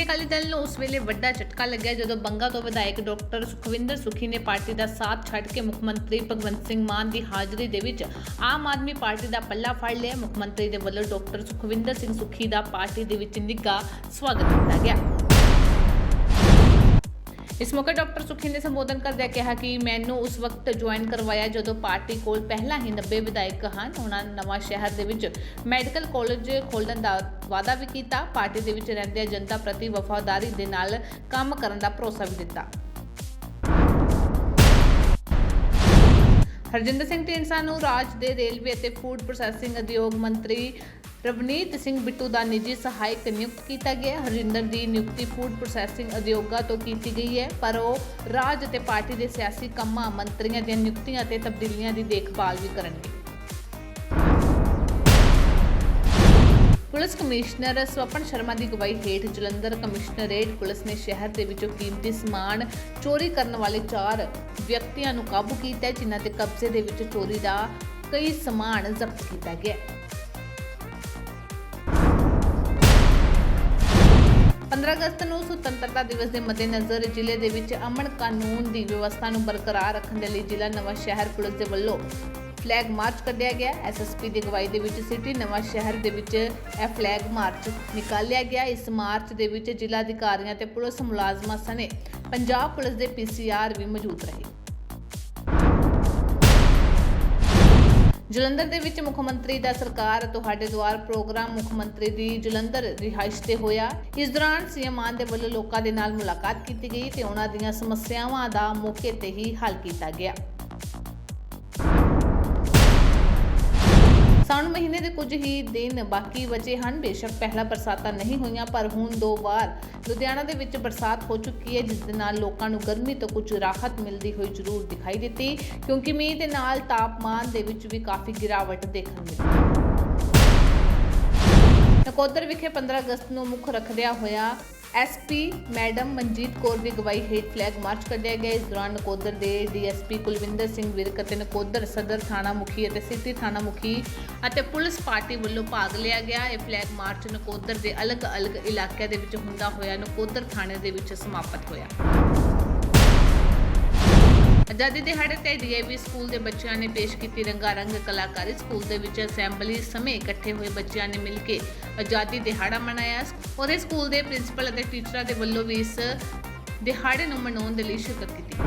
ਸ਼੍ਰੋਮਣੀ ਅਕਾਲੀ ਦਲ ਨੂੰ ਉਸ ਵੇਲੇ ਵੱਡਾ ਝਟਕਾ ਲੱਗਿਆ ਜਦੋਂ ਬੰਗਾ ਤੋਂ ਵਿਧਾਇਕ ਡਾਕਟਰ ਸੁਖਵਿੰਦਰ ਸੁਖੀ ਨੇ ਪਾਰਟੀ ਦਾ ਸਾਥ ਛੱਡ ਕੇ ਮੁੱਖ ਮੰਤਰੀ ਭਗਵੰਤ ਸਿੰਘ ਮਾਨ ਦੀ ਹਾਜ਼ਰੀ ਦੇ ਵਿੱਚ ਆਮ ਆਦਮੀ ਪਾਰਟੀ ਦਾ ਪੱਲਾ ਫੜ ਲਿਆ। ਮੁੱਖ ਮੰਤਰੀ ਦੇ ਵੱਲੋਂ ਡਾਕਟਰ ਸੁਖਵਿੰਦਰ ਸਿੰਘ ਸੁਖੀ ਦਾ ਪਾਰਟੀ ਦੇ ਵਿੱਚ ਨਿੱਘਾ ਸਵਾਗਤ ਕੀਤਾ ਗਿਆ। ਇਸ ਮੌਕੇ ਡਾਕਟਰ ਸੁਖੀ ਨੇ ਸੰਬੋਧਨ ਕਰਦਿਆਂ ਕਿਹਾ ਕਿ ਮੈਨੂੰ ਉਸ ਵਕਤ ਜੁਆਇਨ ਕਰਵਾਇਆ ਜਦੋਂ ਪਾਰਟੀ ਕੋਲ ਪਹਿਲਾਂ ਹੀ 90 ਵਿਧਾਇਕ ਹਨ। ਉਹਨਾਂ ਨੇ ਨਵਾਂ ਸ਼ਹਿਰ ਦੇ ਵਿੱਚ ਮੈਡੀਕਲ ਕਾਲਜ ਖੋਲ੍ਹਣ ਦਾ ਵਾਅਦਾ ਵੀ ਕੀਤਾ। ਪਾਰਟੀ ਦੇ ਵਿੱਚ ਰਹਿੰਦਿਆਂ ਜਨਤਾ ਪ੍ਰਤੀ ਵਫਾਦਾਰੀ ਦੇ ਨਾਲ ਕੰਮ ਕਰਨ ਦਾ ਭਰੋਸਾ ਵੀ ਦਿੱਤਾ। ਹਰਜਿੰਦਰ ਸਿੰਘ ਢੀਂਡਸਾ ਨੂੰ ਰਾਜ ਦੇ ਰੇਲਵੇ ਅਤੇ ਫੂਡ ਪ੍ਰੋਸੈਸਿੰਗ ਉਦਯੋਗ ਮੰਤਰੀ ਰਵਨੀਤ ਸਿੰਘ ਬਿੱਟੂ ਦਾ ਨਿੱਜੀ ਸਹਾਇਕ ਨਿਯੁਕਤ ਕੀਤਾ ਗਿਆ ਹੈ। ਹਰਜਿੰਦਰ ਦੀ ਨਿਯੁਕਤੀ ਫੂਡ ਪ੍ਰੋਸੈਸਿੰਗ ਉਦਯੋਗਾਂ ਤੋਂ ਕੀਤੀ ਗਈ ਹੈ, ਪਰ ਉਹ ਰਾਜ ਅਤੇ ਪਾਰਟੀ ਦੇ ਸਿਆਸੀ ਕੰਮਾਂ ਮੰਤਰੀਆਂ ਦੀਆਂ ਨਿਯੁਕਤੀਆਂ ਅਤੇ ਤਬਦੀਲੀਆਂ ਦੀ ਦੇਖਭਾਲ ਵੀ ਕਰਨਗੇ ਪੁਲਿਸ ਕਮਿਸ਼ਨਰ ਸਵਪਨ ਸ਼ਰਮਾ ਦੀ ਅਗਵਾਈ ਹੇਠ ਜਲੰਧਰ ਕਮਿਸ਼ਨਰੇਟ ਪੁਲਿਸ ਨੇ ਸ਼ਹਿਰ ਦੇ ਵਿੱਚੋਂ ਕੀਮਤੀ ਸਮਾਨ ਚੋਰੀ ਕਰਨ ਵਾਲੇ ਚਾਰ ਵਿਅਕਤੀਆਂ ਨੂੰ ਕਾਬੂ ਕੀਤਾ ਜਿਨ੍ਹਾਂ ਦੇ ਕਬਜ਼ੇ ਦੇ ਵਿੱਚ ਚੋਰੀ ਦਾ ਕਈ ਸਮਾਨ ਜ਼ਬਤ ਕੀਤਾ ਗਿਆ ਹੈ। 15 ਅਗਸਤ ਨੂੰ ਸੁਤੰਤਰਤਾ ਦਿਵਸ ਦੇ ਮੱਦੇਨਜ਼ਰ ਜ਼ਿਲ੍ਹੇ ਦੇ ਵਿੱਚ ਅਮਨ ਕਾਨੂੰਨ ਦੀ ਵਿਵਸਥਾ ਨੂੰ ਬਰਕਰਾਰ ਰੱਖਣ ਦੇ ਲਈ ਜ਼ਿਲ੍ਹਾ ਨਵਾਂ ਸ਼ਹਿਰ ਪੁਲਿਸ ਦੇ ਵੱਲੋਂ ਫਲੈਗ ਮਾਰਚ ਕੱਢਿਆ ਗਿਆ। ਐਸਐਸਪੀ ਦੀ ਅਗਵਾਈ ਦੇ ਵਿੱਚ ਸਿਟੀ ਨਵਾਂ ਸ਼ਹਿਰ ਦੇ ਵਿੱਚ ਇਹ ਫਲੈਗ ਮਾਰਚ ਨਿਕਾਲਿਆ ਗਿਆ। ਇਸ ਮਾਰਚ ਦੇ ਵਿੱਚ ਜ਼ਿਲ੍ਹਾ ਅਧਿਕਾਰੀਆਂ ਤੇ ਪੁਲਿਸ ਮੁਲਾਜ਼ਮਾਂ ਸਣੇ ਪੰਜਾਬ ਪੁਲਿਸ ਦੇ ਪੀਸੀਆਰ ਵੀ ਮੌਜੂਦ ਰਹੇ। ਜਲੰਧਰ ਦੇ ਵਿੱਚ ਮੁੱਖ ਮੰਤਰੀ ਦਾ ਸਰਕਾਰ ਤੁਹਾਡੇ ਦੁਆਰ ਪ੍ਰੋਗਰਾਮ ਮੁੱਖ ਮੰਤਰੀ ਦੀ ਜਲੰਧਰ ਰਿਹਾਇਸ਼ ਤੇ ਹੋਇਆ। ਇਸ ਦੌਰਾਨ ਸੀਐਮ ਮਾਨ ਦੇ ਵੱਲੋਂ ਲੋਕਾਂ ਦੇ ਨਾਲ ਮੁਲਾਕਾਤ ਕੀਤੀ ਗਈ ਤੇ ਉਹਨਾਂ ਦੀਆਂ ਸਮੱਸਿਆਵਾਂ ਦਾ ਮੌਕੇ ਤੇ ਹੀ ਹੱਲ ਕੀਤਾ ਗਿਆ। ਸਾਉਣ ਮਹੀਨੇ ਦੇ ਕੁਝ ਹੀ ਦਿਨ ਬਾਕੀ ਬਚੇ ਹਨ। ਬੇਸ਼ੱਕ ਪਹਿਲਾਂ ਬਰਸਾਤਾਂ ਨਹੀਂ ਹੋਈਆਂ, ਪਰ ਹੁਣ ਦੋ ਵਾਰ ਲੁਧਿਆਣਾ ਦੇ ਵਿੱਚ ਬਰਸਾਤ ਹੋ ਚੁੱਕੀ ਹੈ, ਜਿਸ ਦੇ ਨਾਲ ਲੋਕਾਂ ਨੂੰ ਗਰਮੀ ਤੋਂ ਕੁਝ ਰਾਹਤ ਮਿਲਦੀ ਹੋਈ ਜ਼ਰੂਰ ਦਿਖਾਈ ਦਿੱਤੀ। ਕਿਉਂਕਿ ਮੀਂਹ ਦੇ ਨਾਲ ਤਾਪਮਾਨ ਦੇ ਵਿੱਚ ਵੀ ਕਾਫੀ ਗਿਰਾਵਟ ਦੇਖਣ ਮਿਲੀ। ਨਕੋਦਰ ਵਿਖੇ 15 ਅਗਸਤ ਨੂੰ ਮੁੱਖ ਰੱਖਦਿਆਂ ਹੋਇਆ ਐਸਪੀ ਮੈਡਮ ਮਨਜੀਤ ਕੌਰ ਦੀ ਅਗਵਾਈ ਹੇਠ ਫਲੈਗ ਮਾਰਚ ਕੱਢਿਆ ਗਿਆ। ਇਸ ਦੌਰਾਨ ਨਕੋਦਰ ਦੇ ਡੀਐਸਪੀ ਕੁਲਵਿੰਦਰ ਸਿੰਘ ਵਿਰਕ ਅਤੇ ਨਕੋਦਰ ਸਦਰ ਥਾਣਾ ਮੁਖੀ ਅਤੇ ਸਿਟੀ ਥਾਣਾ ਮੁਖੀ ਅਤੇ ਪੁਲਿਸ ਪਾਰਟੀ ਵੱਲੋਂ ਭਾਗ ਲਿਆ ਗਿਆ। ਇਹ ਫਲੈਗ ਮਾਰਚ ਨਕੋਦਰ ਦੇ ਅਲੱਗ-ਅਲੱਗ ਇਲਾਕਿਆਂ ਦੇ ਵਿੱਚ ਹੁੰਦਾ ਹੋਇਆ, ਨਕੋਦਰ ਥਾਣੇ ਦੇ ਵਿੱਚ ਸਮਾਪਤ ਹੋਇਆ। ਆਜ਼ਾਦੀ ਦਿਹਾੜੇ ਤੇ ਡੀਏਵੀ ਸਕੂਲ ਦੇ ਬੱਚਿਆਂ ਨੇ ਪੇਸ਼ ਕੀਤੀ ਰੰਗਾਰੰਗ ਕਲਾਕਾਰੀ। ਸਕੂਲ ਦੇ ਵਿੱਚ ਅਸੈਂਬਲੀ ਸਮੇਂ ਇਕੱਠੇ ਹੋਏ ਬੱਚਿਆਂ ਨੇ ਮਿਲ ਕੇ ਆਜ਼ਾਦੀ ਦਿਹਾੜਾ ਮਨਾਇਆ। ਉਹਦੇ ਸਕੂਲ ਦੇ ਪ੍ਰਿੰਸੀਪਲ ਅਤੇ ਟੀਚਰਾਂ ਦੇ ਵੱਲੋਂ ਵੀ ਇਸ ਦਿਹਾੜੇ ਨੂੰ ਮਨਾਉਣ ਦੇ ਲਈ ਸ਼ਿਰਕਤ ਕੀਤੀ।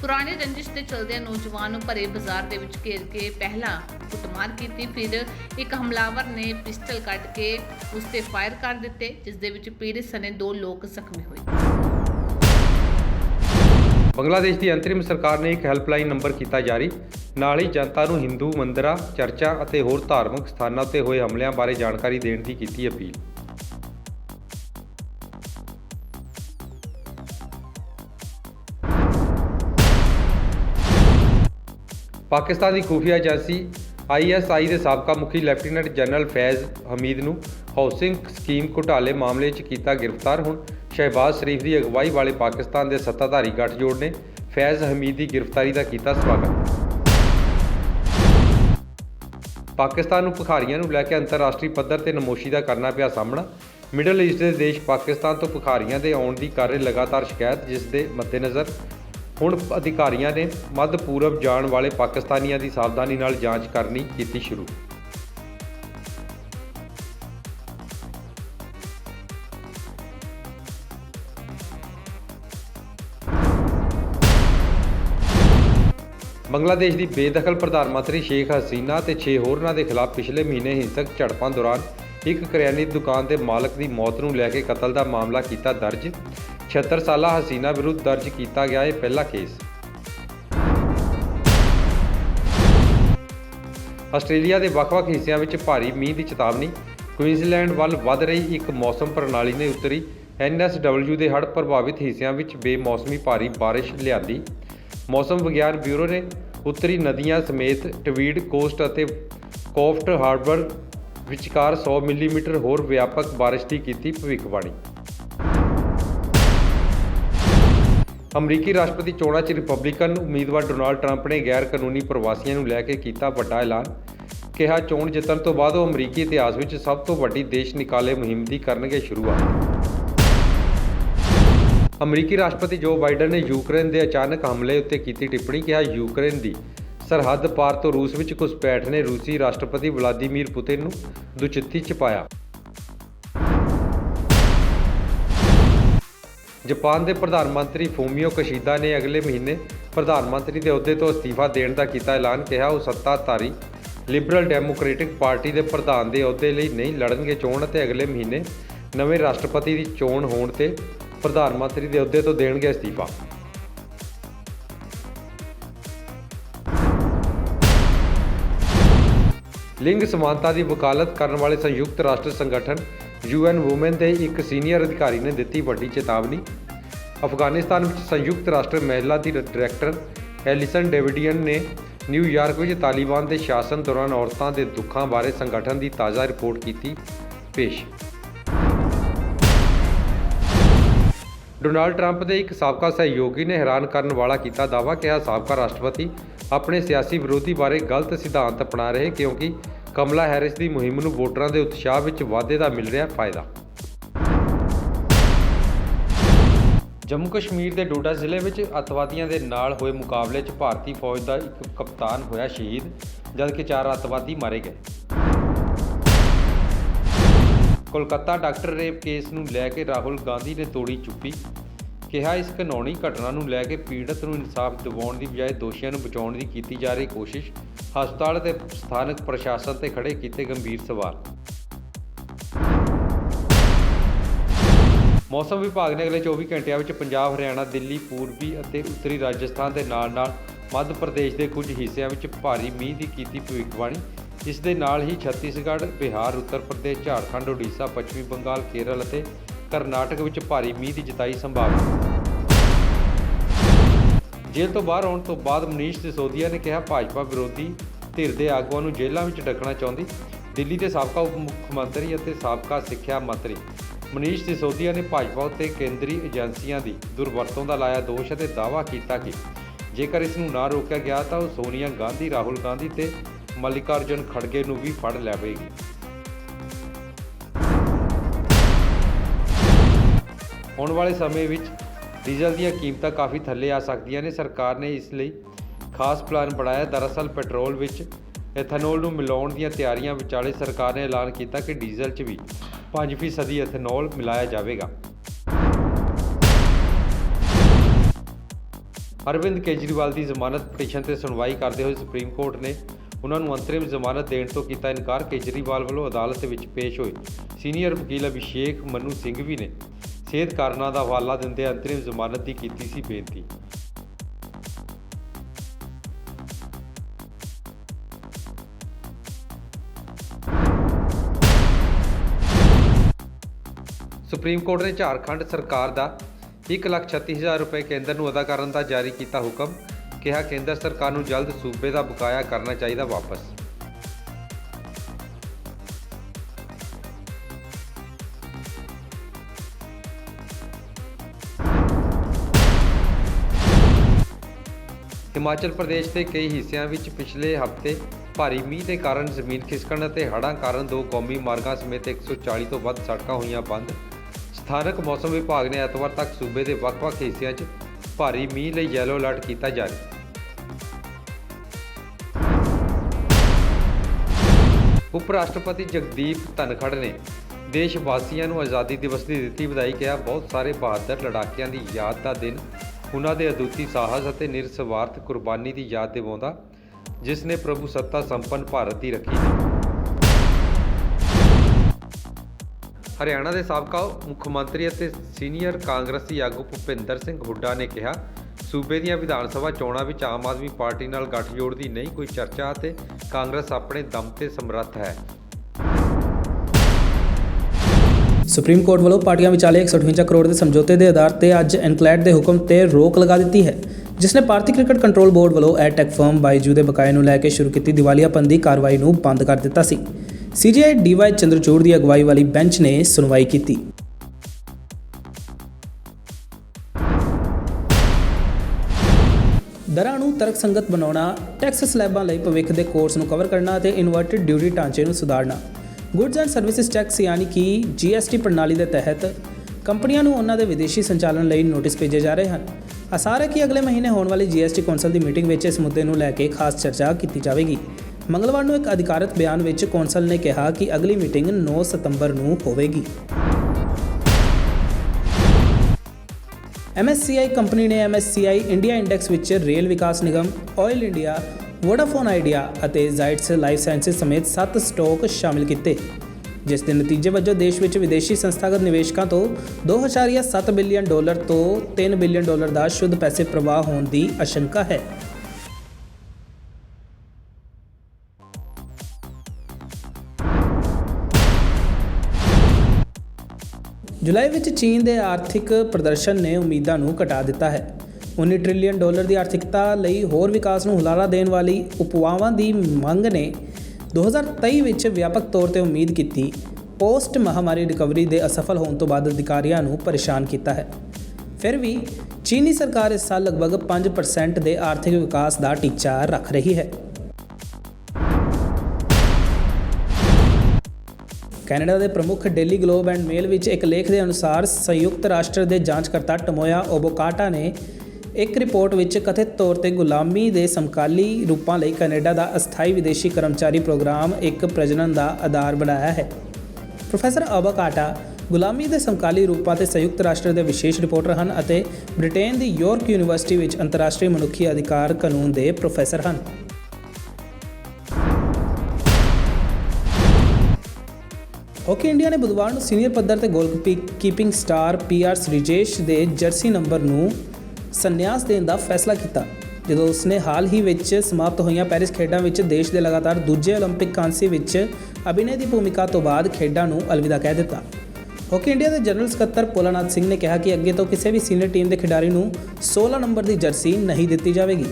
ਪੁਰਾਣੀ ਰੰਜਿਸ਼ ਤੇ ਚਲਦਿਆਂ ਨੌਜਵਾਨ ਨੂੰ ਭਰੇ ਬਾਜ਼ਾਰ ਦੇ ਵਿੱਚ ਘੇਰ ਕੇ ਪਹਿਲਾਂ ਕੁੱਟਮਾਰ ਕੀਤੀ, ਫਿਰ ਇੱਕ ਹਮਲਾਵਰ ਨੇ ਪਿਸਟਲ ਕੱਢ ਕੇ ਉਸ ਤੇ ਫਾਇਰ ਕਰ ਦਿੱਤੇ, ਜਿਸ ਦੇ ਵਿੱਚ ਪੀੜਤ ਸਨੇ ਦੋ ਲੋਕ ਜ਼ਖਮੀ ਹੋਏ। ਬੰਗਲਾਦੇਸ਼ ਦੀ ਅੰਤਰਿਮ ਸਰਕਾਰ ਨੇ ਇੱਕ ਹੈਲਪਲਾਈਨ ਨੰਬਰ ਕੀਤਾ ਜਾਰੀ। ਨਾਲ ਹੀ ਜਨਤਾ ਨੂੰ ਹਿੰਦੂ ਮੰਦਰਾਂ, ਚਰਚਾਂ ਅਤੇ ਹੋਰ ਧਾਰਮਿਕ ਸਥਾਨਾਂ 'ਤੇ ਹੋਏ ਹਮਲਿਆਂ ਬਾਰੇ ਜਾਣਕਾਰੀ ਦੇਣ ਦੀ ਕੀਤੀ ਅਪੀਲ। ਪਾਕਿਸਤਾਨ ਦੀ ਖੁਫੀਆ ਏਜੰਸੀ ਆਈਐਸਆਈ ਦੇ ਸਾਬਕਾ ਮੁਖੀ ਲੈਫਟੀਨੈਂਟ ਜਨਰਲ ਫੈਜ਼ ਹਮੀਦ ਨੂੰ ਹਾਊਸਿੰਗ ਸਕੀਮ ਘੁਟਾਲੇ ਮਾਮਲੇ 'ਚ ਕੀਤਾ ਗ੍ਰਿਫਤਾਰ। ਹੁਣ ਸ਼ਹਿਬਾਜ਼ ਸ਼ਰੀਫ ਦੀ ਅਗਵਾਈ ਵਾਲੇ ਪਾਕਿਸਤਾਨ ਦੇ ਸੱਤਾਧਾਰੀ ਗੱਠਜੋੜ ਨੇ ਫੈਜ਼ ਹਮੀਦ ਦੀ ਗ੍ਰਿਫਤਾਰੀ ਦਾ ਕੀਤਾ ਸਵਾਗਤ। ਪਾਕਿਸਤਾਨ ਨੂੰ ਭਿਖਾਰੀਆਂ ਨੂੰ ਲੈ ਕੇ ਅੰਤਰਰਾਸ਼ਟਰੀ ਪੱਧਰ ਤੇ ਨਮੋਸ਼ੀ ਦਾ ਕਰਨਾ ਪਿਆ ਸਾਹਮਣਾ। ਮਿਡਲ ਈਸਟ ਦੇ ਦੇਸ਼ ਪਾਕਿਸਤਾਨ ਤੋਂ ਭਿਖਾਰੀਆਂ ਦੇ ਆਉਣ ਦੀ ਕਰ ਰਹੇ ਲਗਾਤਾਰ ਸ਼ਿਕਾਇਤ, ਜਿਸ ਦੇ ਮੱਦੇਨਜ਼ਰ ਹੁਣ ਅਧਿਕਾਰੀਆਂ ਨੇ ਮੱਧ ਪੂਰਬ ਜਾਣ ਵਾਲੇ ਪਾਕਿਸਤਾਨੀਆਂ ਦੀ ਸਾਵਧਾਨੀ ਨਾਲ ਜਾਂਚ ਕਰਨੀ ਕੀਤੀ ਸ਼ੁਰੂ। ਬੰਗਲਾਦੇਸ਼ ਦੀ ਬੇਦਖਲ ਪ੍ਰਧਾਨ ਮੰਤਰੀ ਸ਼ੇਖ ਹਸੀਨਾ ਤੇ 6 ਹੋਰਨਾਂ ਦੇ ਖਿਲਾਫ ਪਿਛਲੇ ਮਹੀਨੇ ਹਿੰਸਕ ਝੜਪਾਂ ਦੌਰਾਨ ਇੱਕ ਕਰਿਆਨੇ ਦੀ ਦੁਕਾਨ ਦੇ ਮਾਲਕ ਦੀ ਮੌਤ ਨੂੰ ਲੈ ਕੇ ਕਤਲ ਦਾ ਮਾਮਲਾ ਕੀਤਾ ਦਰਜ। 76 ਸਾਲਾ ਹਸੀਨਾ ਵਿਰੁੱਧ ਦਰਜ ਕੀਤਾ ਗਿਆ ਇਹ ਪਹਿਲਾ ਕੇਸ। ਆਸਟ੍ਰੇਲੀਆ ਦੇ ਵੱਖ-ਵੱਖ ਹਿੱਸਿਆਂ ਵਿੱਚ ਭਾਰੀ ਮੀਂਹ ਦੀ ਚੇਤਾਵਨੀ। ਕੁਈਨਜ਼ਲੈਂਡ ਵੱਲ ਵੱਧ ਰਹੀ ਇੱਕ ਮੌਸਮ ਪ੍ਰਣਾਲੀ ਨੇ ਉੱਤਰੀ। ਐਨਐਸਡਬਲਯੂ ਦੇ ਹੜ੍ਹ ਪ੍ਰਭਾਵਿਤ ਹਿੱਸਿਆਂ ਵਿੱਚ ਬੇਮੌਸਮੀ ਭਾਰੀ ਬਾਰਿਸ਼ ਲਿਆਂਦੀ। ਮੌਸਮ ਵਿਗਿਆਨ ਬਿਊਰੋ ਨੇ ਉੱਤਰੀ ਨਦੀਆਂ ਸਮੇਤ ਟਵੀਡ ਕੋਸਟ ਅਤੇ ਕੋਫਟ ਹਾਰਬਰ ਵਿਚਕਾਰ 100 ਮਿਲੀਮੀਟਰ ਹੋਰ ਵਿਆਪਕ ਬਾਰਿਸ਼ ਦੀ ਕੀਤੀ ਭਵਿੱਖਬਾਣੀ। ਅਮਰੀਕੀ ਰਾਸ਼ਟਰਪਤੀ ਚੋਣਾਂ 'ਚ ਰਿਪਬਲਿਕਨ ਉਮੀਦਵਾਰ ਡੋਨਾਲਡ ਟਰੰਪ ਨੇ ਗੈਰ ਕਾਨੂੰਨੀ ਪ੍ਰਵਾਸੀਆਂ ਨੂੰ ਲੈ ਕੇ ਕੀਤਾ ਵੱਡਾ ਐਲਾਨ। ਕਿਹਾ, ਚੋਣ ਜਿੱਤਣ ਤੋਂ ਬਾਅਦ ਉਹ ਅਮਰੀਕੀ ਇਤਿਹਾਸ ਵਿੱਚ ਸਭ ਤੋਂ ਵੱਡੀ ਦੇਸ਼ ਨਿਕਾਲੇ ਮੁਹਿੰਮ ਦੀ ਕਰਨਗੇ ਸ਼ੁਰੂਆਤ। ਅਮਰੀਕੀ ਰਾਸ਼ਟਰਪਤੀ ਜੋ ਬਾਈਡਨ ਨੇ ਯੂਕਰੇਨ ਦੇ ਅਚਾਨਕ ਹਮਲੇ ਉੱਤੇ ਕੀਤੀ ਟਿੱਪਣੀ ਕਿਹਾ, ਯੂਕਰੇਨ ਦੀ ਸਰਹੱਦ ਪਾਰ ਤੋਂ ਰੂਸ ਵਿੱਚ ਘੁਸਪੈਠ ਨੇ ਰੂਸੀ ਰਾਸ਼ਟਰਪਤੀ ਵਲਾਦੀਮੀਰ ਪੁਤਿਨ ਨੂੰ ਦੁਚਿੱਤੀ ਚ ਪਾਇਆ। ਜਾਪਾਨ ਦੇ ਪ੍ਰਧਾਨ ਮੰਤਰੀ ਫੋਮੀਓ ਕਸ਼ੀਦਾ ਨੇ ਅਗਲੇ ਮਹੀਨੇ ਪ੍ਰਧਾਨ ਮੰਤਰੀ ਦੇ ਅਹੁਦੇ ਤੋਂ ਅਸਤੀਫਾ ਦੇਣ ਦਾ ਕੀਤਾ ਐਲਾਨ, ਕਿਹਾ ਉਹ ਸੱਤਾਧਾਰੀ ਲਿਬਰਲ ਡੈਮੋਕ੍ਰੈਟਿਕ ਪਾਰਟੀ ਦੇ ਪ੍ਰਧਾਨ ਦੇ ਅਹੁਦੇ ਲਈ ਨਹੀਂ ਲੜਨਗੇ ਚੋਣ ਅਤੇ ਅਗਲੇ ਮਹੀਨੇ ਨਵੇਂ ਰਾਸ਼ਟਰਪਤੀ ਦੀ ਚੋਣ ਹੋਣ ਤੇ ਪ੍ਰਧਾਨ ਮੰਤਰੀ ਦੇ ਅਹੁਦੇ ਤੋਂ ਦੇਣਗੇ ਅਸਤੀਫਾ। ਲਿੰਗ ਸਮਾਨਤਾ ਦੀ ਵਕਾਲਤ ਕਰਨ ਵਾਲੇ ਸੰਯੁਕਤ ਰਾਸ਼ਟਰ ਸੰਗਠਨ ਯੂਐਨ ਔਮਨ ਦੇ ਇੱਕ ਸੀਨੀਅਰ ਅਧਿਕਾਰੀ ਨੇ ਦਿੱਤੀ ਵੱਡੀ ਚੇਤਾਵਨੀ। ਅਫਗਾਨਿਸਤਾਨ ਵਿੱਚ ਸੰਯੁਕਤ ਰਾਸ਼ਟਰ ਮਹਿਲਾ ਦੀ ਡਾਇਰੈਕਟਰ ਐਲਿਸਨ ਡੇਵਿਡੀਅਨ ਨੇ ਨਿਊਯਾਰਕ ਵਿੱਚ ਤਾਲਿਬਾਨ ਦੇ ਸ਼ਾਸਨ ਦੌਰਾਨ ਔਰਤਾਂ ਦੇ ਦੁੱਖਾਂ ਬਾਰੇ ਸੰਗਠਨ ਦੀ ਤਾਜ਼ਾ ਰਿਪੋਰਟ ਕੀਤੀ ਪੇਸ਼। ਡੋਨਾਲਡ ਟਰੰਪ ਦੇ ਇੱਕ ਸਾਬਕਾ ਸਹਿਯੋਗੀ ਨੇ ਹੈਰਾਨ ਕਰਨ ਵਾਲਾ ਕੀਤਾ ਦਾਅਵਾ ਕਿਹਾ ਸਾਬਕਾ ਰਾਸ਼ਟਰਪਤੀ ਆਪਣੇ ਸਿਆਸੀ ਵਿਰੋਧੀ ਬਾਰੇ ਗਲਤ ਸਿਧਾਂਤ ਅਪਣਾ ਰਹੇ ਕਿਉਂਕਿ ਕਮਲਾ ਹੈਰਿਸ ਦੀ ਮੁਹਿੰਮ ਨੂੰ ਵੋਟਰਾਂ ਦੇ ਉਤਸ਼ਾਹ ਵਿੱਚ ਵਾਧੇ ਦਾ ਮਿਲ ਰਿਹਾ ਫਾਇਦਾ। ਜੰਮੂ ਕਸ਼ਮੀਰ ਦੇ ਡੋਡਾ ਜ਼ਿਲ੍ਹੇ ਵਿੱਚ ਅੱਤਵਾਦੀਆਂ ਦੇ ਨਾਲ ਹੋਏ ਮੁਕਾਬਲੇ 'ਚ ਭਾਰਤੀ ਫੌਜ ਦਾ ਇੱਕ ਕਪਤਾਨ ਹੋਇਆ ਸ਼ਹੀਦ, ਜਦਕਿ ਚਾਰ ਅੱਤਵਾਦੀ ਮਾਰੇ ਗਏ। ਕੋਲਕਾਤਾ ਡਾਕਟਰ ਰੇਪ ਕੇਸ ਨੂੰ ਲੈ ਕੇ ਰਾਹੁਲ ਗਾਂਧੀ ਨੇ ਤੋੜੀ ਚੁੱਪੀ, ਕਿਹਾ ਇਸ ਘਿਨੌਣੀ ਘਟਨਾ ਨੂੰ ਲੈ ਕੇ ਪੀੜਤ ਨੂੰ ਇਨਸਾਫ ਦਿਵਾਉਣ ਦੀ ਬਜਾਏ ਦੋਸ਼ੀਆਂ ਨੂੰ ਬਚਾਉਣ ਦੀ ਕੀਤੀ ਜਾ ਰਹੀ ਕੋਸ਼ਿਸ਼, ਹਸਪਤਾਲ ਤੇ ਸਥਾਨਕ ਪ੍ਰਸ਼ਾਸਨ ਤੇ ਖੜੇ ਕੀਤੇ ਗੰਭੀਰ ਸਵਾਲ। ਮੌਸਮ ਵਿਭਾਗ ਨੇ ਅਗਲੇ 24 ਘੰਟਿਆਂ ਵਿੱਚ ਪੰਜਾਬ, ਹਰਿਆਣਾ, ਦਿੱਲੀ, ਪੂਰਬੀ ਅਤੇ ਉੱਤਰੀ ਰਾਜਸਥਾਨ ਦੇ ਨਾਲ-ਨਾਲ ਮੱਧ ਪ੍ਰਦੇਸ਼ ਦੇ ਕੁਝ ਹਿੱਸਿਆਂ ਵਿੱਚ ਭਾਰੀ ਮੀਂਹ ਦੀ ਕੀਤੀ ਭਵਿੱਖਬਾਣੀ। ਇਸ ਦੇ ਨਾਲ ਹੀ ਛੱਤੀਸਗੜ੍ਹ, ਬਿਹਾਰ, ਉੱਤਰ ਪ੍ਰਦੇਸ਼, ਝਾਰਖੰਡ ਓਡੀਸ਼ਾ ਪੱਛਮੀ ਬੰਗਾਲ, ਕੇਰਲ ਅਤੇ ਕਰਨਾਟਕ ਵਿੱਚ ਭਾਰੀ ਮੀਂਹ ਦੀ ਜਤਾਈ ਸੰਭਾਵਨਾ। ਜੇਲ੍ਹ ਤੋਂ ਬਾਹਰ ਆਉਣ ਤੋਂ ਬਾਅਦ ਮਨੀਸ਼ ਸਿਸੋਦੀਆ ਨੇ ਕਿਹਾ, ਭਾਜਪਾ ਵਿਰੋਧੀ ਧਿਰ ਦੇ ਆਗੂਆਂ ਨੂੰ ਜੇਲ੍ਹਾਂ ਵਿੱਚ ਡੱਕਣਾ ਚਾਹੁੰਦੀ। ਦਿੱਲੀ ਦੇ ਸਾਬਕਾ ਉਪ ਮੁੱਖ ਮੰਤਰੀ ਅਤੇ ਸਾਬਕਾ ਸਿੱਖਿਆ ਮੰਤਰੀ ਮਨੀਸ਼ ਸਿਸੋਦੀਆ ਨੇ ਭਾਜਪਾ ਉੱਤੇ ਕੇਂਦਰੀ ਏਜੰਸੀਆਂ ਦੀ ਦੁਰਵਰਤੋਂ ਦਾ ਲਾਇਆ ਦੋਸ਼ ਅਤੇ ਦਾਅਵਾ ਕੀਤਾ ਕਿ ਜੇਕਰ ਇਸ ਨੂੰ ਨਾ ਰੋਕਿਆ ਗਿਆ ਤਾਂ ਉਹ ਸੋਨੀਆ ਗਾਂਧੀ, ਰਾਹੁਲ ਗਾਂਧੀ ਤੇ ਮੱਲਿਕਾਰਜੁਨ ਖੜਗੇ ਨੂੰ ਵੀ ਫੜ ਲਵੇਗੀ ਆਉਣ ਵਾਲੇ ਸਮੇਂ ਵਿੱਚ ਡੀਜ਼ਲ ਦੀਆਂ ਕੀਮਤਾਂ ਕਾਫੀ ਥੱਲੇ ਆ ਸਕਦੀਆਂ ਨੇ। ਸਰਕਾਰ ਨੇ ਇਸ ਲਈ ਖਾਸ ਪਲਾਨ ਬਣਾਇਆ। ਦਰਅਸਲ ਪੈਟਰੋਲ ਵਿੱਚ ਐਥਨੋਲ ਨੂੰ ਮਿਲਾਉਣ ਦੀਆਂ ਤਿਆਰੀਆਂ ਵਿਚਾਲੇ ਸਰਕਾਰ ਨੇ ਐਲਾਨ ਕੀਤਾ ਕਿ ਡੀਜ਼ਲ 'ਚ ਵੀ 5% ਐਥਨੋਲ ਮਿਲਾਇਆ ਜਾਵੇਗਾ। ਅਰਵਿੰਦ ਕੇਜਰੀਵਾਲ ਦੀ ਜ਼ਮਾਨਤ ਪਟੀਸ਼ਨ ਤੇ ਸੁਣਵਾਈ ਕਰਦੇ ਹੋਏ ਸੁਪਰੀਮ ਕੋਰਟ ਨੇ ਉਹਨਾਂ ਨੂੰ ਅੰਤਰਿਮ ਜ਼ਮਾਨਤ ਦੇਣ ਤੋਂ ਕੀਤਾ ਇਨਕਾਰ, ਕੇਜਰੀਵਾਲ ਵੱਲੋਂ ਅਦਾਲਤ ਵਿੱਚ ਪੇਸ਼ ਹੋਏ। ਸੀਨੀਅਰ ਵਕੀਲ ਅਭਿਸ਼ੇਕ ਮਨੂ ਸਿੰਘ ਵੀ ਨੇ ਸਿਹਤ ਕਾਰਨਾਂ ਦਾ ਹਵਾਲਾ ਦਿੰਦੇ ਅੰਤਰਿਮ ਜ਼ਮਾਨਤ ਦੀ ਕੀਤੀ ਸੀ ਬੇਨਤੀ। ਸੁਪਰੀਮ ਕੋਰਟ ਨੇ ਝਾਰਖੰਡ ਸਰਕਾਰ ਦਾ 136000 ਰੁਪਏ ਕੇਂਦਰ ਨੂੰ ਅਦਾ ਕਰਨ ਦਾ ਜਾਰੀ ਕੀਤਾ ਹੁਕਮ। ਕਿਹਾ, ਕੇਂਦਰ ਸਰਕਾਰ ਨੂੰ ਜਲਦ ਸੂਬੇ ਦਾ ਬਕਾਇਆ ਕਰਨਾ ਚਾਹੀਦਾ ਵਾਪਸ। ਹਿਮਾਚਲ ਪ੍ਰਦੇਸ਼ ਦੇ ਕਈ ਹਿੱਸਿਆਂ ਵਿੱਚ ਪਿਛਲੇ ਹਫ਼ਤੇ ਭਾਰੀ ਮੀਂਹ ਦੇ ਕਾਰਨ ਜ਼ਮੀਨ ਖਿਸਕਣ ਅਤੇ ਹੜ੍ਹਾਂ ਕਾਰਨ ਦੋ ਕੌਮੀ ਮਾਰਗਾਂ ਸਮੇਤ 140 ਤੋਂ ਵੱਧ ਸੜਕਾਂ ਹੋਈਆਂ ਬੰਦ। ਸਥਾਨਕ ਮੌਸਮ ਵਿਭਾਗ ਨੇ ਐਤਵਾਰ ਤੱਕ ਸੂਬੇ ਦੇ ਵੱਖ-ਵੱਖ ਹਿੱਸਿਆਂ 'ਚ ਭਾਰੀ ਮੀਂਹ ਲਈ ਯੈਲੋ ਅਲਰਟ ਕੀਤਾ ਜਾਰੀ। ਉਪ ਰਾਸ਼ਟਰਪਤੀ ਜਗਦੀਪ ਧਨਖੜ ਨੇ ਦੇਸ਼ ਵਾਸੀਆਂ ਨੂੰ ਆਜ਼ਾਦੀ ਦਿਵਸ ਦੀ ਦਿੱਤੀ ਵਧਾਈ ਕਿਹਾ। ਬਹੁਤ ਸਾਰੇ ਬਹਾਦਰ ਲੜਾਕਿਆਂ ਦੀ ਯਾਦ ਦਾ ਦਿਨ, ਉਹਨਾਂ ਦੇ ਅਦੁੱਤੀ ਸਾਹਸ ਅਤੇ ਨਿਰਸਵਾਰਥ ਕੁਰਬਾਨੀ ਦੀ ਯਾਦ ਦਿਵਾਉਂਦਾ, ਜਿਸ ਨੇ ਪ੍ਰਭੂ ਸੱਤਾ ਸੰਪੰਨ ਭਾਰਤ ਦੀ ਰੱਖੀ। ਹਰਿਆਣਾ ਦੇ ਸਾਬਕਾ ਮੁੱਖ ਮੰਤਰੀ ਅਤੇ ਸੀਨੀਅਰ ਕਾਂਗਰਸੀ ਆਗੂ ਭੁਪਿੰਦਰ ਸਿੰਘ ਹੁੱਡਾ ਨੇ ਕਿਹਾ ਸੂਬੇ ਦੀਆਂ ਵਿਧਾਨ ਸਭਾ ਚੋਣਾਂ ਵਿੱਚ ਆਮ ਆਦਮੀ ਪਾਰਟੀ ਨਾਲ ਗੱਠਜੋੜ ਦੀ ਨਹੀਂ ਕੋਈ ਚਰਚਾ ਅਤੇ ਕਾਂਗਰਸ ਆਪਣੇ ਦਮ ਤੇ ਸਮਰੱਥ ਹੈ। ਸੁਪਰੀਮ ਕੋਰਟ ਵੱਲੋਂ ਪਾਰਟੀਆਂ ਵਿਚਾਲੇ 158 ਕਰੋੜ ਦੇ ਸਮਝੌਤੇ ਦੇ ਆਧਾਰ ਤੇ ਅੱਜ ਐਨਕਲੈਟ ਦੇ ਹੁਕਮ ਤੇ ਰੋਕ ਲਗਾ ਦਿੱਤੀ ਹੈ, ਜਿਸ ਨੇ ਭਾਰਤੀ ਕ੍ਰਿਕਟ ਕੰਟਰੋਲ ਬੋਰਡ ਵੱਲੋਂ ਐਟੈਕ ਫਰਮ ਬਾਈਜੂ ਦੇ ਬਕਾਏ ਨੂੰ ਲੈ ਕੇ ਸ਼ੁਰੂ ਕੀਤੀ ਦਿਵਾਲੀਆਪਨ ਦੀ ਕਾਰਵਾਈ ਨੂੰ ਬੰਦ ਕਰ ਦਿੱਤਾ ਸੀ। ਸੀਜੀਆਈ ਡੀਵਾਈ ਚੰਦਰਚੂੜ ਦੀ ਅਗਵਾਈ ਵਾਲੀ ਬੈਂਚ ਨੇ ਸੁਣਵਾਈ ਕੀਤੀ। ਤਰਕਸੰਗਤ ਬਣਾਉਣਾ ਟੈਕਸ ਸਲੈਬਾਂ ਲਈ ਭਵਿੱਖ ਦੇ ਕੋਰਸ ਨੂੰ ਕਵਰ ਕਰਨਾ ਅਤੇ ਇਨਵਰਟਡ ਡਿਊਟੀ ਢਾਂਚੇ ਨੂੰ ਸੁਧਾਰਨਾ। ਗੁੱਡਸ ਐਂਡ ਸਰਵਿਸਿਜ਼ ਟੈਕਸ ਯਾਨੀ ਕਿ GST ਪ੍ਰਣਾਲੀ ਦੇ ਤਹਿਤ ਕੰਪਨੀਆਂ ਨੂੰ ਉਹਨਾਂ ਦੇ ਵਿਦੇਸ਼ੀ ਸੰਚਾਲਨ ਲਈ ਨੋਟਿਸ ਭੇਜੇ ਜਾ ਰਹੇ ਹਨ। ਆਸਾਰ ਹੈ ਕਿ ਅਗਲੇ ਮਹੀਨੇ ਹੋਣ ਵਾਲੀ GST ਕੌਂਸਲ ਦੀ ਮੀਟਿੰਗ ਵਿੱਚ ਇਸ ਮੁੱਦੇ ਨੂੰ ਲੈ ਕੇ ਖਾਸ ਚਰਚਾ ਕੀਤੀ ਜਾਵੇਗੀ। ਮੰਗਲਵਾਰ ਨੂੰ ਇੱਕ ਅਧਿਕਾਰਤ ਬਿਆਨ ਵਿੱਚ ਕੌਂਸਲ ਨੇ ਕਿਹਾ ਕਿ ਅਗਲੀ ਮੀਟਿੰਗ 9 ਸਤੰਬਰ ਨੂੰ ਹੋਵੇਗੀ। MSCI ਕੰਪਨੀ ਨੇ MSCI ਇੰਡੀਆ ਇੰਡੈਕਸ ਵਿੱਚ rail Vikas Nigam, oil India, Vodafone idea ਅਤੇ ਜ਼ਾਈਡਸ ਲਾਈਫ ਸਾਇੰਸਜ਼ ਸਮੇਤ 7 ਸਟਾਕ ਸ਼ਾਮਿਲ ਕੀਤੇ ਜਿਸ ਦੇ ਨਤੀਜੇ ਵਜੋਂ ਦੇਸ਼ ਵਿੱਚ ਵਿਦੇਸ਼ੀ ਸੰਸਥਾਗਤ ਨਿਵੇਸ਼ਕਾਂ ਤੋਂ 2.7 ਬਿਲੀਅਨ ਡਾਲਰ ਤੋਂ 3 ਬਿਲੀਅਨ ਡਾਲਰ ਦਾ ਸ਼ੁੱਧ ਪੈਸੇ ਪ੍ਰਵਾਹ ਹੋਣ ਦੀ ਆਸ਼ੰਕਾ ਹੈ। ਜੁਲਾਈ ਵਿੱਚ ਚੀਨ ਦੇ ਆਰਥਿਕ ਪ੍ਰਦਰਸ਼ਨ ਨੇ ਉਮੀਦਾਂ ਨੂੰ ਘਟਾ ਦਿੱਤਾ ਹੈ। 19 ਟ੍ਰਿਲੀਅਨ ਡਾਲਰ ਦੀ ਆਰਥਿਕਤਾ ਲਈ ਹੋਰ ਵਿਕਾਸ ਨੂੰ ਹੁਲਾਰਾ ਦੇਣ ਵਾਲੀ ਉਪਵਾਵਾਂ ਦੀ ਮੰਗ ਨੇ 2023 ਵਿੱਚ ਵਿਆਪਕ ਤੌਰ ਤੇ ਉਮੀਦ ਕੀਤੀ। ਪੋਸਟ ਮਹਾਮਾਰੀ ਰਿਕਵਰੀ ਦੇ ਅਸਫਲ ਹੋਣ ਤੋਂ ਬਾਅਦ ਅਧਿਕਾਰੀਆਂ ਨੂੰ ਪਰੇਸ਼ਾਨ ਕੀਤਾ ਹੈ। ਫਿਰ ਵੀ ਚੀਨੀ ਸਰਕਾਰ ਇਸ ਸਾਲ ਲਗਭਗ 5% ਦੇ ਆਰਥਿਕ ਵਿਕਾਸ ਦਾ ਟੀਚਾ ਰੱਖ ਰਹੀ ਹੈ। ਕੈਨੇਡਾ ਦੇ ਪ੍ਰਮੁੱਖ ਡੇਲੀ ਗਲੋਬ ਐਂਡ ਮੇਲ ਵਿੱਚ ਇੱਕ ਲੇਖ ਦੇ ਅਨੁਸਾਰ ਸੰਯੁਕਤ ਰਾਸ਼ਟਰ ਦੇ ਜਾਂਚਕਰਤਾ ਟਮੋਇਆ ਓਬੋਕਾਟਾ ਨੇ ਇੱਕ ਰਿਪੋਰਟ ਵਿੱਚ ਕਥਿਤ ਤੌਰ ਤੇ ਗੁਲਾਮੀ ਦੇ ਸਮਕਾਲੀ ਰੂਪਾਂ ਲਈ ਕੈਨੇਡਾ ਦਾ ਅਸਥਾਈ ਵਿਦੇਸ਼ੀ ਕਰਮਚਾਰੀ ਪ੍ਰੋਗਰਾਮ ਇੱਕ ਪ੍ਰਜਨਨ ਦਾ ਆਧਾਰ ਬਣਾਇਆ ਹੈ। ਪ੍ਰੋਫੈਸਰ ਓਬੋਕਾਟਾ ਗੁਲਾਮੀ ਦੇ ਸਮਕਾਲੀ ਰੂਪਾਂ ਤੇ ਸੰਯੁਕਤ ਰਾਸ਼ਟਰ ਦੇ ਵਿਸ਼ੇਸ਼ ਰਿਪੋਰਟਰ ਹਨ ਅਤੇ ਬ੍ਰਿਟੇਨ ਦੀ ਯੋਰਕ ਯੂਨੀਵਰਸਿਟੀ ਵਿੱਚ ਅੰਤਰਰਾਸ਼ਟਰੀ ਮਨੁੱਖੀ ਅਧਿਕਾਰ ਕਾਨੂੰਨ ਦੇ ਪ੍ਰੋਫੈਸਰ ਹਨ। ਹਾਕੀ ਇੰਡੀਆ ਨੇ ਬੁੱਧਵਾਰ ਨੂੰ ਸੀਨੀਅਰ ਪੱਧਰ ਤੇ ਗੋਲਕੀਪਿੰਗ ਸਟਾਰ ਪੀਆਰ ਸ੍ਰੀਜੇਸ਼ ਦੇ ਜਰਸੀ ਨੰਬਰ ਨੂੰ ਸੰਨਿਆਸ ਦੇਣ ਦਾ ਫੈਸਲਾ ਕੀਤਾ ਜਦੋਂ ਉਸਨੇ ਹਾਲ ਹੀ ਵਿੱਚ ਸਮਾਪਤ ਹੋਈਆਂ ਪੈਰਿਸ ਖੇਡਾਂ ਵਿੱਚ ਦੇਸ਼ ਦੇ ਲਗਾਤਾਰ ਦੂਜੇ 올림픽 ਕਾਂਸੀ ਵਿੱਚ ਅਭਿਨੇ ਦੀ ਭੂਮਿਕਾ ਤੋਂ ਬਾਅਦ ਖੇਡਾਂ ਨੂੰ ਅਲਵਿਦਾ ਕਹਿ ਦਿੱਤਾ ਹਾਕੀ ਇੰਡੀਆ ਦੇ ਜਨਰਲ ਸਕੱਤਰ ਪੋਲਾਨਾਥ ਸਿੰਘ ਨੇ ਕਿਹਾ ਕਿ ਅੱਗੇ ਤੋਂ ਕਿਸੇ ਵੀ ਸੀਨੀਅਰ ਟੀਮ ਦੇ ਖਿਡਾਰੀ ਨੂੰ 16 ਨੰਬਰ ਦੀ ਜਰਸੀ ਨਹੀਂ ਦਿੱਤੀ ਜਾਵੇਗੀ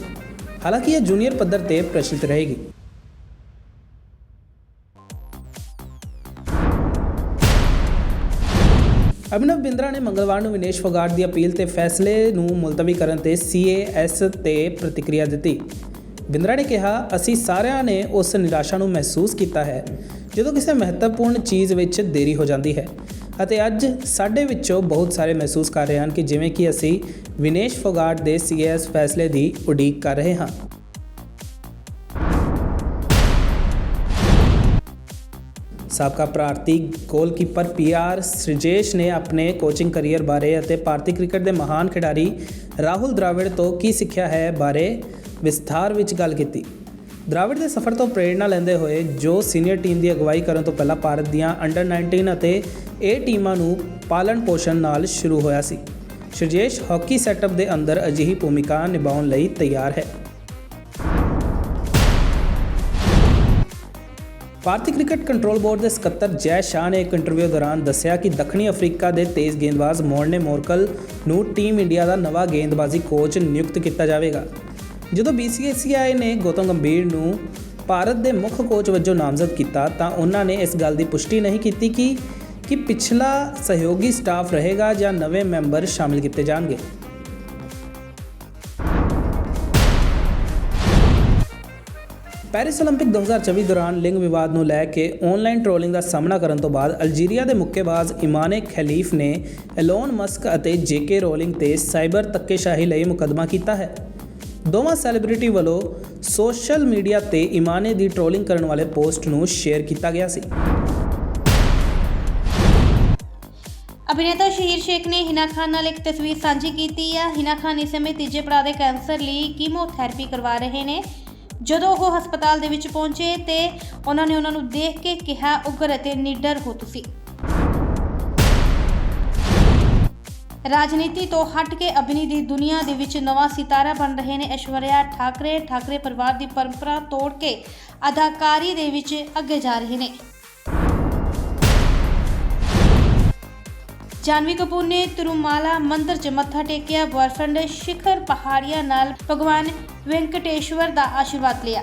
ਹਾਲਾਂਕਿ ਇਹ ਜੂਨੀਅਰ ਪੱਧਰ ਤੇ ਪ੍ਰਚਲਿਤ ਰਹੇਗੀ ਅਭਿਨਵ ਬਿੰਦਰਾ ਨੇ ਮੰਗਲਵਾਰ ਨੂੰ ਵਿਨੇਸ਼ ਫੋਗਾਟ ਦੀ ਅਪੀਲ ਤੇ ਫੈਸਲੇ ਨੂੰ ਮੁਲਤਵੀ ਕਰਨ ਤੇ ਸੀਏਐਸ ਤੇ ਪ੍ਰਤੀਕਿਰਿਆ ਦਿੱਤੀ। ਬਿੰਦਰਾ ਨੇ ਕਿਹਾ, ਅਸੀਂ ਸਾਰਿਆਂ ਨੇ ਉਸ ਨਿਰਾਸ਼ਾ ਨੂੰ ਮਹਿਸੂਸ ਕੀਤਾ ਹੈ, ਜਦੋਂ ਕਿਸੇ ਮਹੱਤਵਪੂਰਨ ਚੀਜ਼ ਵਿੱਚ ਦੇਰੀ ਹੋ ਜਾਂਦੀ ਹੈ। ਅਤੇ ਅੱਜ ਸਾਡੇ ਵਿੱਚੋਂ ਬਹੁਤ ਸਾਰੇ ਮਹਿਸੂਸ ਕਰ ਰਹੇ ਹਨ ਕਿ ਜਿਵੇਂ ਕਿ ਅਸੀਂ ਵਿਨੇਸ਼ ਫੋਗਾਟ ਦੇ ਸੀਏਐਸ ਫੈਸਲੇ ਦੀ ਉਡੀਕ ਕਰ ਰਹੇ ਹਾਂ। ਸਾਬਕਾ ਭਾਰਤੀ ਗੋਲਕੀਪਰ ਪੀਆਰ ਸ੍ਰਿਜੇਸ਼ ਨੇ ਆਪਣੇ ਕੋਚਿੰਗ ਕੈਰੀਅਰ ਬਾਰੇ ਅਤੇ ਭਾਰਤੀ ਕ੍ਰਿਕਟ ਦੇ ਮਹਾਨ ਖਿਡਾਰੀ ਰਾਹੁਲ ਦ੍ਰਾਵਿੜ ਤੋਂ ਕੀ ਸਿੱਖਿਆ ਹੈ ਬਾਰੇ ਵਿਸਥਾਰ ਵਿੱਚ ਗੱਲ ਕੀਤੀ। ਦ੍ਰਾਵਿੜ ਦੇ ਸਫ਼ਰ ਤੋਂ ਪ੍ਰੇਰਣਾ ਲੈਂਦੇ ਹੋਏ ਜੋ ਸੀਨੀਅਰ ਟੀਮ ਦੀ ਅਗਵਾਈ ਕਰਨ ਤੋਂ ਪਹਿਲਾਂ ਭਾਰਤ ਦੀਆਂ ਅੰਡਰ 19 ਅਤੇ A ਟੀਮਾਂ ਨੂੰ ਪਾਲਣ ਪੋਸ਼ਣ ਨਾਲ ਸ਼ੁਰੂ ਹੋਇਆ ਸੀ। ਸ੍ਰਿਜੇਸ਼ ਹਾਕੀ ਸੈਟਅਪ ਦੇ ਅੰਦਰ ਅਜਿਹੀ ਭੂਮਿਕਾ ਨਿਭਾਉਣ ਲਈ ਤਿਆਰ ਹੈ। ਭਾਰਤੀ ਕ੍ਰਿਕਟ ਕੰਟਰੋਲ ਬੋਰਡ ਦੇ ਸਕੱਤਰ ਜੈ ਸ਼ਾਹ ਨੇ ਇੱਕ ਇੰਟਰਵਿਊ ਦੌਰਾਨ ਦੱਸਿਆ ਕਿ ਦੱਖਣੀ ਅਫਰੀਕਾ ਦੇ ਤੇਜ਼ ਗੇਂਦਬਾਜ਼ ਮੋਰਨੇ ਮੋਰਕਲ ਨੂੰ ਟੀਮ ਇੰਡੀਆ ਦਾ ਨਵਾਂ ਗੇਂਦਬਾਜ਼ੀ ਕੋਚ ਨਿਯੁਕਤ ਕੀਤਾ ਜਾਵੇਗਾ। ਜਦੋਂ BCCI ਨੇ ਗੌਤਮ ਗੰਭੀਰ ਨੂੰ ਭਾਰਤ ਦੇ ਮੁੱਖ ਕੋਚ ਵਜੋਂ ਨਾਮਜ਼ਦ ਕੀਤਾ, ਤਾਂ ਉਹਨਾਂ ਨੇ ਇਸ ਗੱਲ ਦੀ ਪੁਸ਼ਟੀ ਨਹੀਂ ਕੀਤੀ ਕਿ ਕਿ ਪਿਛਲਾ ਸਹਿਯੋਗੀ ਸਟਾਫ ਰਹੇਗਾ ਜਾਂ ਨਵੇਂ ਮੈਂਬਰ ਸ਼ਾਮਿਲ ਕੀਤੇ ਜਾਣਗੇ। ਪੈਰਿਸ 올림픽 2024 ਦੌਰਾਨ ਲਿੰਗ ਵਿਵਾਦ ਨੂੰ ਲੈ ਕੇ ਆਨਲਾਈਨ ਟ੍ਰੋਲਿੰਗ ਦਾ ਸਾਹਮਣਾ ਕਰਨ ਤੋਂ ਬਾਅਦ ਅਲਜੀਰੀਆ ਦੇ ਮੁੱਕੇਬਾਜ਼ ਇਮਾਨੇ ਖਲੀਫ ਨੇ ਐਲੋਨ ਮਸਕ ਅਤੇ ਜੇਕੇ ਰੋਲਿੰਗ ਤੇ ਸਾਈਬਰ ਧੱਕੇਸ਼ਾਹੀ ਲਈ ਮੁਕੱਦਮਾ ਕੀਤਾ ਹੈ ਦੋਵਾਂ ਸੈਲੀਬ੍ਰਿਟੀ ਵੱਲੋਂ ਸੋਸ਼ਲ ਮੀਡੀਆ ਤੇ ਇਮਾਨੇ ਦੀ ਟ੍ਰੋਲਿੰਗ ਕਰਨ ਵਾਲੇ ਪੋਸਟ ਨੂੰ ਸ਼ੇਅਰ ਕੀਤਾ ਗਿਆ ਸੀ ਅਭਿਨੇਤਾ ਸ਼ਹੀਰ ਸ਼ੇਖ ਨੇ ਹਿਨਾ ਖਾਨ ਨਾਲ ਇੱਕ ਤਸਵੀਰ ਸਾਂਝੀ ਕੀਤੀ ਹੈ ਹਿਨਾ ਖਾਨ ਇਸ ਸਮੇਂ ਤੀਜੇ ਪੜਾਅ ਦੇ ਕੈਂਸਰ ਲਈ ਕੀਮੋਥੈਰੇਪੀ ਕਰਵਾ ਰਹੇ ਨੇ ਜਦੋਂ ਉਹ ਹਸਪਤਾਲ ਦੇ ਵਿੱਚ ਪਹੁੰਚੇ ਤੇ ਉਹਨਾਂ ਨੇ ਉਹਨਾਂ ਨੂੰ ਦੇਖ ਕੇ ਕਿਹਾ, ਉਗਰ ਅਤੇ ਨਿਡਰ ਹੋ ਤੁਸੀਂ। ਰਾਜਨੀਤੀ ਤੋਂ ਹਟ ਕੇ ਅਭਿਨੀ ਦੀ ਦੁਨੀਆ ਦੇ ਵਿੱਚ ਨਵਾਂ ਸਿਤਾਰਾ ਬਣ ਰਹੇ ਨੇ ਐਸ਼ਵਰਿਆ ਠਾਕਰੇ। ਠਾਕਰੇ ਪਰਿਵਾਰ ਦੀ ਪਰੰਪਰਾ ਤੋੜ ਕੇ ਅਦਾਕਾਰੀ ਦੇ ਵਿੱਚ ਅੱਗੇ ਜਾ ਰਹੇ ਨੇ। ਜਾਨਵੀ ਕਪੂਰ ਨੇ ਤਿਰੂਮਾਲਾ ਮੰਦਿਰ 'ਚ ਮੱਥਾ ਟੇਕਿਆ। ਬॉयਫ੍ਰੈਂਡ ਸ਼ਿਖਰ ਪਹਾੜੀਆ ਨਾਲ ਭਗਵਾਨ ਵੈਂਕਟੇਸ਼ਵਰ ਦਾ ਆਸ਼ੀਰਵਾਦ ਲਿਆ।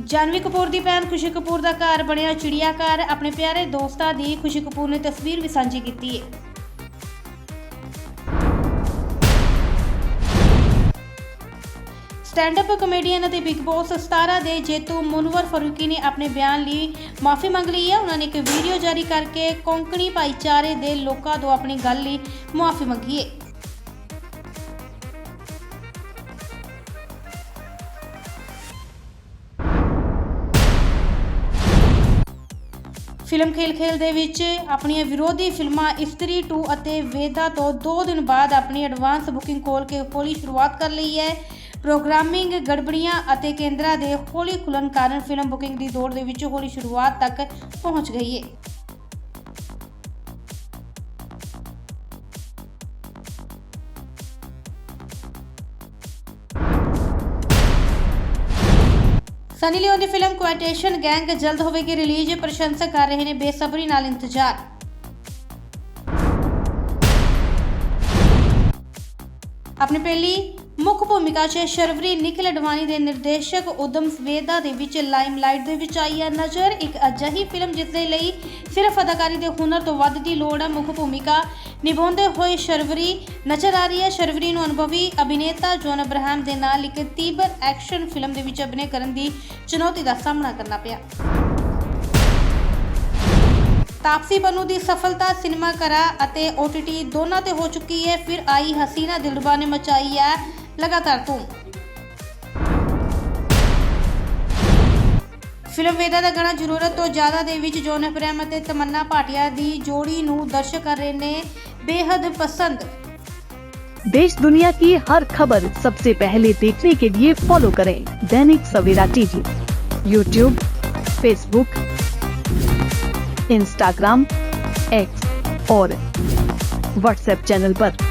ਜਾਨਵੀ ਕਪੂਰ ਦੀ ਭੈਣ ਖੁਸ਼ੀ ਕਪੂਰ ਦਾ ਘਰ ਬਣਿਆ ਚਿੜੀਆਘਰ। ਆਪਣੇ ਪਿਆਰੇ ਦੋਸਤਾਂ ਦੀ ਖੁਸ਼ੀ ਕਪੂਰ ਨੇ ਤਸਵੀਰ ਵੀ ਸਾਂਝੀ ਕੀਤੀ ਹੈ। ਸਟੈਂਡ ਅਪ ਕਮੇਡੀਅਨ ਅਤੇ ਬਿਗ ਬੌਸ 17 ਦੇ ਜੇਤੂ ਮੁਨਵਰ ਫਾਰੂਕੀ ਨੇ ਆਪਣੇ ਬਿਆਨ ਲਈ ਮਾਫੀ ਮੰਗ ਲਈ ਹੈ। ਉਹਨਾਂ ਨੇ ਇੱਕ ਵੀਡੀਓ ਜਾਰੀ ਕਰਕੇ ਕੋਂਕਣੀ ਭਾਈਚਾਰੇ ਦੇ ਲੋਕਾਂ ਤੋਂ ਆਪਣੀ ਗੱਲ ਲਈ ਮਾਫੀ ਮੰਗੀ ਹੈ। ਫਿਲਮ ਖੇਲ ਖੇਲ ਦੇ ਵਿੱਚ ਆਪਣੀਆਂ ਵਿਰੋਧੀ ਫਿਲਮਾਂ ਇਸਤਰੀ 2 ਅਤੇ ਵੇਦਾ ਤੋਂ 2 ਦਿਨ ਬਾਅਦ ਆਪਣੀ ਐਡਵਾਂਸ ਬੁਕਿੰਗ ਖੋਲ ਕੇ ਹੌਲੀ ਸ਼ੁਰੂਆਤ ਕਰ ਲਈ ਹੈ। ਪ੍ਰੋਗਰਾਮਿੰਗ ਗੜਬੜੀਆਂ ਅਤੇ ਕੇਂਦਰਾਂ ਦੇ ਹੌਲੀ ਖੁੱਲਣ ਕਾਰਨ ਫਿਲਮ ਬੁਕਿੰਗ ਦੀ ਦੌੜ ਦੇ ਵਿੱਚ ਹੌਲੀ ਸ਼ੁਰੂਆਤ ਤੱਕ ਪਹੁੰਚ ਗਈ ਹੈ ਸਨੀ ਲਿਓਨ ਦੀ ਫਿਲਮ ਕੁਆਟੇਸ਼ਨ ਗੈਂਗ ਜਲਦ ਹੋਵੇਗੀ ਰਿਲੀਜ਼, ਪ੍ਰਸ਼ੰਸਕ ਕਰ ਰਹੇ ਨੇ ਬੇਸਬਰੀ ਨਾਲ ਇੰਤਜ਼ਾਰ। ਆਪਣੀ ਪਹਿਲੀ ਮੁੱਖ ਭੂਮਿਕਾ 'ਚ ਸ਼ਰਵਰੀ ਨਿਖਿਲ ਅਡਵਾਨੀ ਦੇ ਨਿਰਦੇਸ਼ਕ ਉਦਮ ਸਵੇਦਾ ਦੇ ਵਿੱਚ ਲਾਈਮਲਾਈਟ ਦੇ ਵਿੱਚ ਆਈ ਹੈ ਨਜ਼ਰ। ਇੱਕ ਅਜਿਹੀ ਫਿਲਮ ਜਿਸ ਦੇ ਲਈ ਸਿਰਫ ਅਦਾਕਾਰੀ ਦੇ ਹੁਨਰ ਤੋਂ ਵੱਧ ਦੀ ਲੋੜ ਹੈ, ਮੁੱਖ ਭੂਮਿਕਾ ਨਿਭਾਉਂਦੇ ਹੋਏ ਸ਼ਰਵਰੀ ਨਜ਼ਰ ਆ ਰਹੀ ਹੈ। ਸ਼ਰਵਰੀ ਨੂੰ ਅਨੁਭਵੀ ਅਭਿਨੇਤਾ ਜੋਨ ਅਬਰਾਹਮ ਦੇ ਨਾਲ ਇੱਕ ਤੀਬਰ ਐਕਸ਼ਨ ਫਿਲਮ ਦੇ ਵਿੱਚ ਅਭਿਨੈ ਕਰਨ ਦੀ ਚੁਣੌਤੀ ਦਾ ਸਾਹਮਣਾ ਕਰਨਾ ਪਿਆ। ਤਾਪਸੀ ਬਨੂ ਦੀ ਸਫਲਤਾ ਸਿਨੇਮਾ ਘਰਾਂ ਅਤੇ OTT ਦੋਨਾਂ ਤੇ ਹੋ ਚੁੱਕੀ ਹੈ। ਫਿਰ ਆਈ ਹਸੀਨਾ ਦਿਲਰਬਾ ਨੇ ਮਚਾਈ ਹੈ ਲਗਾਤਾਰ ਧੂਮ ਫਿਲਮ ਵੇਦਾ ਦਾ ਗਾਣਾ ਜ਼ਰੂਰਤ ਤੋਂ ਜ਼ਿਆਦਾ ਦੇ ਵਿੱਚ ਜੋਨ ਅਬਰਾਹਮ ਅਤੇ ਤਮੰਨਾ ਭਾਟਿਆ ਦੀ ਜੋੜੀ ਨੂੰ ਦਰਸ਼ਕ ਕਰ ਰਹੇ ਨੇ बेहद पसंद देश दुनिया की हर खबर सबसे पहले देखने के लिए फॉलो करें Dainik Savera TV YouTube Facebook Instagram X और व्हाट्सएप चैनल पर।